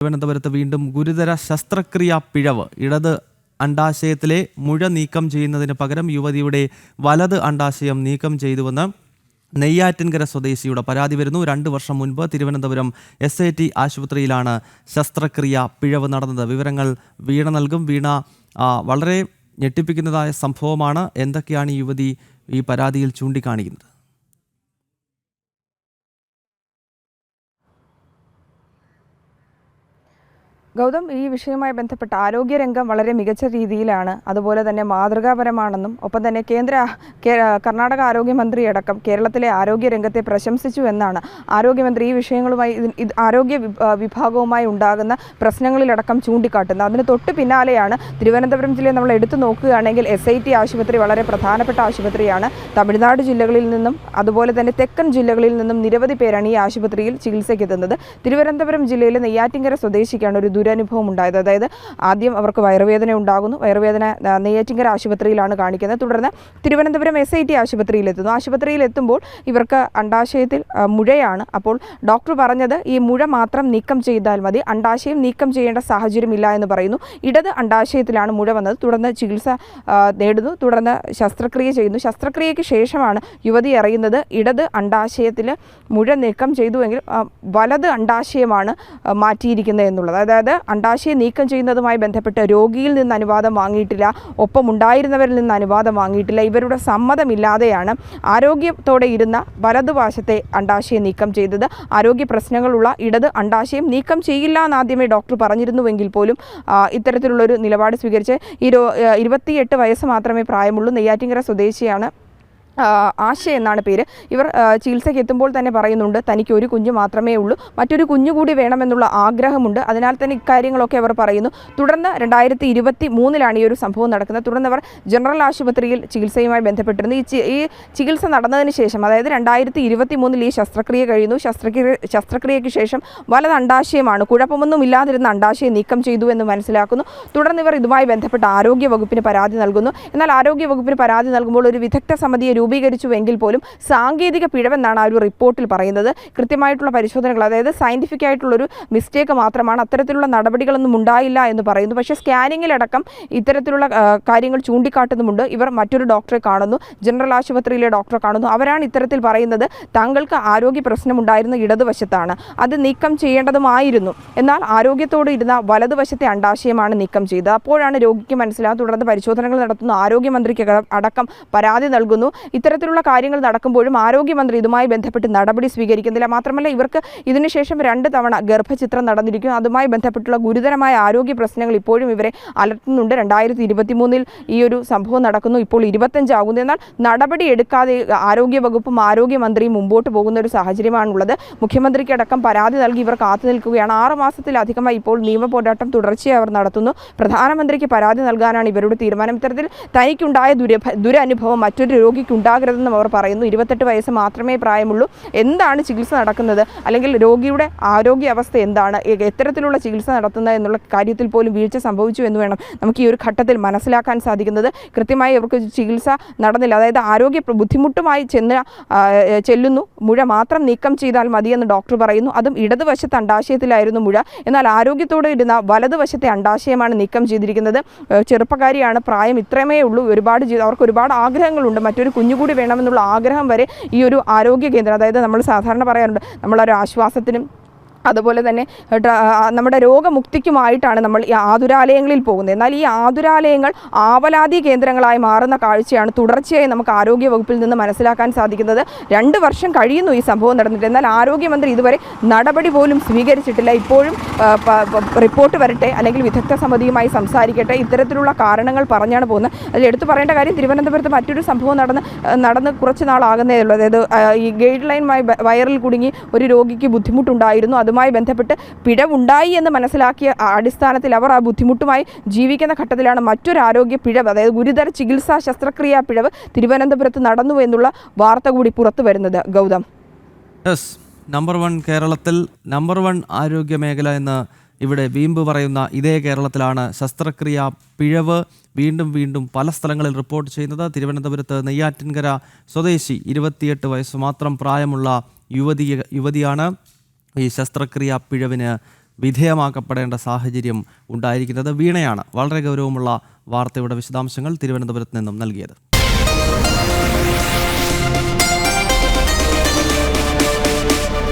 തിരുവനന്തപുരത്ത് വീണ്ടും ഗുരുതര ശസ്ത്രക്രിയാ പിഴവ്. ഇടത് അണ്ടാശയത്തിലെ മുഴ നീക്കം ചെയ്യുന്നതിന് പകരം യുവതിയുടെ വലത് അണ്ടാശയം നീക്കം ചെയ്തുവെന്ന് നെയ്യാറ്റിൻകര സ്വദേശിയുടെ പരാതി വരുന്നു. രണ്ട് വർഷം മുൻപ് തിരുവനന്തപുരം എസ് ഐ ടി ആശുപത്രിയിലാണ് ശസ്ത്രക്രിയ പിഴവ് നടന്നത്. വിവരങ്ങൾ വീണ നൽകും. വീണ വളരെ ഞെട്ടിപ്പിക്കുന്നതായ സംഭവമാണ്. എന്തൊക്കെയാണ് ഈ യുവതി ഈ പരാതിയിൽ ചൂണ്ടിക്കാണിക്കുന്നത്? ഗൗതം ഈ വിഷയവുമായി ബന്ധപ്പെട്ട് ആരോഗ്യരംഗം വളരെ മികച്ച രീതിയിലാണ്. അതുപോലെ തന്നെ മാതൃകാപരമാണെന്നും ഒപ്പം തന്നെ കേന്ദ്ര കർണാടക ആരോഗ്യമന്ത്രി അടക്കം കേരളത്തിലെ ആരോഗ്യരംഗത്തെ പ്രശംസിച്ചു എന്നാണ് ആരോഗ്യമന്ത്രി ഈ വിഷയങ്ങളുമായി ആരോഗ്യ വിഭാഗവുമായി ഉണ്ടാകുന്ന പ്രശ്നങ്ങളിലടക്കം ചൂണ്ടിക്കാട്ടുന്നത്. അതിന് തൊട്ട് പിന്നാലെയാണ് തിരുവനന്തപുരം ജില്ലയെ നമ്മൾ എടുത്തു നോക്കുകയാണെങ്കിൽ എസ് ഐ ടി ആശുപത്രി വളരെ പ്രധാനപ്പെട്ട ആശുപത്രിയാണ്. തമിഴ്നാട് ജില്ലകളിൽ നിന്നും അതുപോലെ തന്നെ തെക്കൻ ജില്ലകളിൽ നിന്നും നിരവധി പേരാണ് ഈ ആശുപത്രിയിൽ ചികിത്സയ്ക്ക് എത്തുന്നത് തിരുവനന്തപുരം ജില്ലയിലെ നെയ്യാറ്റിങ്കര സ്വദേശിക്കാണ് ഒരു ദുരനുഭവം ഉണ്ടായത്. അതായത് ആദ്യം അവർക്ക് വയറുവേദന ഉണ്ടാകുന്നു. വയറുവേദന നെയ്യാറ്റിങ്കര ആശുപത്രിയിലാണ് കാണിക്കുന്നത്. തുടർന്ന് തിരുവനന്തപുരം എസ് ഐ ടി ആശുപത്രിയിൽ എത്തുമ്പോൾ ഇവർക്ക് അണ്ടാശയത്തിൽ മുഴയാണ്. അപ്പോൾ ഡോക്ടർ പറഞ്ഞത് ഈ മുഴ മാത്രം നീക്കം ചെയ്താൽ മതി. അണ്ടാശയം നീക്കം ചെയ്യേണ്ട സാഹചര്യമില്ല എന്ന് പറയുന്നു. ഇടത് അണ്ടാശയത്തിലാണ് മുഴ വന്നത്. തുടർന്ന് ചികിത്സ നേടുന്നു. തുടർന്ന് ശസ്ത്രക്രിയ ചെയ്യുന്നു. ശസ്ത്രക്രിയയ്ക്ക് ശേഷമാണ് യുവതി അറിയുന്നത് ഇടത് അണ്ടാശയത്തിൽ മുഴ നീക്കം ചെയ്തുവെങ്കിൽ വലത് അണ്ടാശയമാണ് മാറ്റിയിരിക്കുന്നത് എന്നുള്ളത്. അതായത് അണ്ടാശയം നീക്കം ചെയ്യുന്നതുമായി ബന്ധപ്പെട്ട് രോഗിയിൽ നിന്ന് അനുവാദം വാങ്ങിയിട്ടില്ല. ഒപ്പം ഉണ്ടായിരുന്നവരിൽ നിന്ന് അനുവാദം വാങ്ങിയിട്ടില്ല. ഇവരുടെ സമ്മതമില്ലാതെയാണ് ആരോഗ്യത്തോടെ ഇരുന്ന വലതുവശത്തെ അണ്ടാശയം നീക്കം ചെയ്തത്. ആരോഗ്യ പ്രശ്നങ്ങളുള്ള ഇടത് അണ്ടാശയം നീക്കം ചെയ്യില്ല എന്നാദ്യമേ ഡോക്ടർ പറഞ്ഞിരുന്നുവെങ്കിൽ പോലും ഇത്തരത്തിലുള്ളൊരു നിലപാട് സ്വീകരിച്ച് ഇരുപത്തിയെട്ട് വയസ്സ് മാത്രമേ പ്രായമുള്ളൂ. നെയ്യാറ്റിങ്കര സ്വദേശിയാണ് ആശ എന്നാണ് പേര്. ഇവർ ചികിത്സയ്ക്ക് എത്തുമ്പോൾ തന്നെ പറയുന്നുണ്ട് തനിക്ക് ഒരു കുഞ്ഞ് മാത്രമേ ഉള്ളൂ. മറ്റൊരു കുഞ്ഞു കൂടി വേണമെന്നുള്ള ആഗ്രഹമുണ്ട്. അതിനാൽ തന്നെ ഇക്കാര്യങ്ങളൊക്കെ അവർ പറയുന്നു. തുടർന്ന് രണ്ടായിരത്തി ഇരുപത്തി മൂന്നിലാണ് ഈ ഒരു സംഭവം നടക്കുന്നത്. തുടർന്ന് അവർ ജനറൽ ആശുപത്രിയിൽ ചികിത്സയുമായി ബന്ധപ്പെട്ടിരുന്നു. ഈ ഈ ചികിത്സ നടന്നതിന് ശേഷം അതായത് രണ്ടായിരത്തി ഇരുപത്തി മൂന്നിൽ ഈ ശസ്ത്രക്രിയ കഴിയുന്നു. ശസ്ത്രക്രിയ ശസ്ത്രക്രിയയ്ക്ക് ശേഷം വലത് അണ്ടാശയമാണ്. കുഴപ്പമൊന്നും ഇല്ലാതിരുന്ന അണ്ടാശയം നീക്കം ചെയ്തു എന്ന് മനസ്സിലാക്കുന്നു. തുടർന്ന് ഇവർ ഇതുമായി ബന്ധപ്പെട്ട് ആരോഗ്യ വകുപ്പിന് പരാതി നൽകുന്നു. എന്നാൽ ആരോഗ്യ വകുപ്പിന് പരാതി നൽകുമ്പോൾ ഒരു വിദഗ്ധ സമിതിയെ രൂപീകരിച്ചുവെങ്കിൽ പോലും സാങ്കേതിക പിഴവെന്നാണ് ആ ഒരു റിപ്പോർട്ടിൽ പറയുന്നത്. കൃത്യമായിട്ടുള്ള പരിശോധനകൾ അതായത് സയന്റിഫിക് ആയിട്ടുള്ളൊരു മിസ്റ്റേക്ക് മാത്രമാണ് അത്തരത്തിലുള്ള നടപടികളൊന്നും ഉണ്ടായില്ല എന്ന് പറയുന്നു. പക്ഷേ സ്കാനിങ്ങിലടക്കം ഇത്തരത്തിലുള്ള കാര്യങ്ങൾ ചൂണ്ടിക്കാട്ടുന്നുമുണ്ട്. ഇവർ മറ്റൊരു ഡോക്ടറെ കാണുന്നു. ജനറൽ ആശുപത്രിയിലെ ഡോക്ടറെ കാണുന്നു. അവരാണ് ഇത്തരത്തിൽ പറയുന്നത് താങ്കൾക്ക് ആരോഗ്യ പ്രശ്നമുണ്ടായിരുന്ന ഇടതുവശത്താണ്. അത് നീക്കം ചെയ്യേണ്ടതുമായിരുന്നു. എന്നാൽ ആരോഗ്യത്തോടെ ഇരുന്ന വലതുവശത്തെ അണ്ടാശയമാണ് നീക്കം ചെയ്തത്. അപ്പോഴാണ് രോഗിക്ക് മനസ്സിലാകുന്നത്. തുടർന്ന് പരിശോധനകൾ നടത്തുന്ന. ആരോഗ്യമന്ത്രിക്ക് അടക്കം പരാതി നൽകുന്നു. ഇത്തരത്തിലുള്ള കാര്യങ്ങൾ നടക്കുമ്പോഴും ആരോഗ്യമന്ത്രി ഇതുമായി ബന്ധപ്പെട്ട് നടപടി സ്വീകരിക്കുന്നില്ല. മാത്രമല്ല ഇവർക്ക് ഇതിനുശേഷം രണ്ട് തവണ ഗർഭചിത്രം നടന്നിരിക്കും. അതുമായി ബന്ധപ്പെട്ടുള്ള ഗുരുതരമായ ആരോഗ്യ പ്രശ്നങ്ങൾ ഇപ്പോഴും ഇവരെ അലട്ടുന്നുണ്ട്. രണ്ടായിരത്തി ഇരുപത്തി മൂന്നിൽ ഈ ഒരു സംഭവം നടക്കുന്നു. ഇപ്പോൾ ഇരുപത്തഞ്ചാകുന്നു എന്നാൽ നടപടി എടുക്കാതെ ആരോഗ്യ വകുപ്പും ആരോഗ്യമന്ത്രിയും മുമ്പോട്ട് പോകുന്ന ഒരു സാഹചര്യമാണുള്ളത്. മുഖ്യമന്ത്രിക്കടക്കം പരാതി നൽകി ഇവർ കാത്തു നിൽക്കുകയാണ്. ആറ് മാസത്തിലധികമായി ഇപ്പോൾ നിയമ പോരാട്ടം തുടർച്ചയായി അവർ നടത്തുന്നു. പ്രധാനമന്ത്രിക്ക് പരാതി നൽകാനാണ് ഇവരുടെ തീരുമാനം. ഇത്തരത്തിൽ തനിക്കുണ്ടായ ദുരനുഭവം മറ്റൊരു രോഗിക്ക് ഉണ്ടാകരുതെന്നും അവർ പറയുന്നു. ഇരുപത്തെട്ട് വയസ്സ് മാത്രമേ പ്രായമുള്ളൂ. എന്താണ് ചികിത്സ നടക്കുന്നത്? അല്ലെങ്കിൽ രോഗിയുടെ ആരോഗ്യ അവസ്ഥ എന്താണ് എത്തരത്തിലുള്ള ചികിത്സ നടത്തുന്നത് എന്നുള്ള കാര്യത്തിൽ പോലും വീഴ്ച സംഭവിച്ചു എന്ന് വേണം നമുക്ക് ഈ ഒരു ഘട്ടത്തിൽ മനസ്സിലാക്കാൻ സാധിക്കുന്നത്. കൃത്യമായി അവർക്ക് ചികിത്സ നടന്നില്ല. അതായത് ആരോഗ്യ ബുദ്ധിമുട്ടുമായി ചെന്ന് ചെല്ലുന്നു. മുഴ മാത്രം നീക്കം ചെയ്താൽ മതിയെന്ന് ഡോക്ടർ പറയുന്നു. അതും ഇടതുവശത്തെ അണ്ടാശയത്തിലായിരുന്നു മുഴ. എന്നാൽ ആരോഗ്യത്തോടെ ഇരുന്ന വലതുവശത്തെ അണ്ടാശയമാണ് നീക്കം ചെയ്തിരിക്കുന്നത്. ചെറുപ്പക്കാരിയാണ്. പ്രായം ഇത്രമേ ഉള്ളൂ ഒരുപാട് അവർക്ക് ഒരുപാട് ആഗ്രഹങ്ങളുണ്ട്. മറ്റൊരു കുഞ്ഞുകൂടി വേണമെന്നുള്ള ആഗ്രഹം വരെ ഈ ഒരു ആരോഗ്യ കേന്ദ്രം അതായത് നമ്മൾ സാധാരണ പറയാറുണ്ട് നമ്മളൊരു ആശ്വാസത്തിനും അതുപോലെ തന്നെ നമ്മുടെ രോഗമുക്തിക്കുമായിട്ടാണ് നമ്മൾ ഈ ആതുരാലയങ്ങളിൽ പോകുന്നത്. എന്നാൽ ഈ ആതുരാലയങ്ങൾ ആവലാതി കേന്ദ്രങ്ങളായി മാറുന്ന കാഴ്ചയാണ് തുടർച്ചയായി നമുക്ക് ആരോഗ്യ വകുപ്പിൽ നിന്ന് മനസ്സിലാക്കാൻ സാധിക്കുന്നത്. രണ്ട് വർഷം കഴിയുന്നു ഈ സംഭവം നടന്നിട്ട്. എന്നാൽ ആരോഗ്യമന്ത്രി ഇതുവരെ നടപടി പോലും സ്വീകരിച്ചിട്ടില്ല. ഇപ്പോഴും റിപ്പോർട്ട് വരട്ടെ അല്ലെങ്കിൽ വിദഗ്ധ സമിതിയുമായി സംസാരിക്കട്ടെ ഇത്തരത്തിലുള്ള കാരണങ്ങൾ പറഞ്ഞാണ് പോകുന്നത്. അതിൽ എടുത്തു പറയേണ്ട കാര്യം തിരുവനന്തപുരത്ത് മറ്റൊരു സംഭവം നടന്ന് നടന്ന് കുറച്ച് നാളാകുന്നേ ഉള്ളൂ. അതായത് ഈ ഗൈഡ് ലൈൻ വയറിൽ കുടുങ്ങി ഒരു രോഗിക്ക് ബുദ്ധിമുട്ടുണ്ടായിരുന്നു. അതുമായി ബന്ധപ്പെട്ട് പിഴവുണ്ടായി എന്ന് മനസ്സിലാക്കിയ അടിസ്ഥാനത്തിൽ അവർ ആ ബുദ്ധിമുട്ടുമായി ജീവിക്കുന്ന ഘട്ടത്തിലാണ് മറ്റൊരു ആരോഗ്യ പിഴവ് അതായത് ഗുരുതര ചികിത്സാ ശസ്ത്രക്രിയാ പിഴവ് തിരുവനന്തപുരത്ത് നടന്നു എന്നുള്ള വാർത്ത കൂടി പുറത്തു വരുന്നത്. ഗൗതം. നമ്പർ വൺ കേരളത്തിൽ നമ്പർ വൺ ആരോഗ്യ മേഖല എന്ന് ഇവിടെ വീമ്പ് പറയുന്ന ഇതേ കേരളത്തിലാണ് ശസ്ത്രക്രിയ പിഴവ് വീണ്ടും വീണ്ടും പല സ്ഥലങ്ങളിൽ റിപ്പോർട്ട് ചെയ്യുന്നത്. തിരുവനന്തപുരത്ത് നെയ്യാറ്റിൻകര സ്വദേശി ഇരുപത്തിയെട്ട് വയസ്സ് മാത്രം പ്രായമുള്ള യുവതി യുവതിയാണ്. ഈ ശസ്ത്രക്രിയ പിഴവിന് വിധേയമാക്കപ്പെടേണ്ട സാഹചര്യം ഉണ്ടായിരിക്കുന്നത് വീണയാണ്. വളരെ ഗൗരവമുള്ള വാർത്തയുടെ വിശദാംശങ്ങൾ തിരുവനന്തപുരത്ത് നിന്നും നൽകിയത്.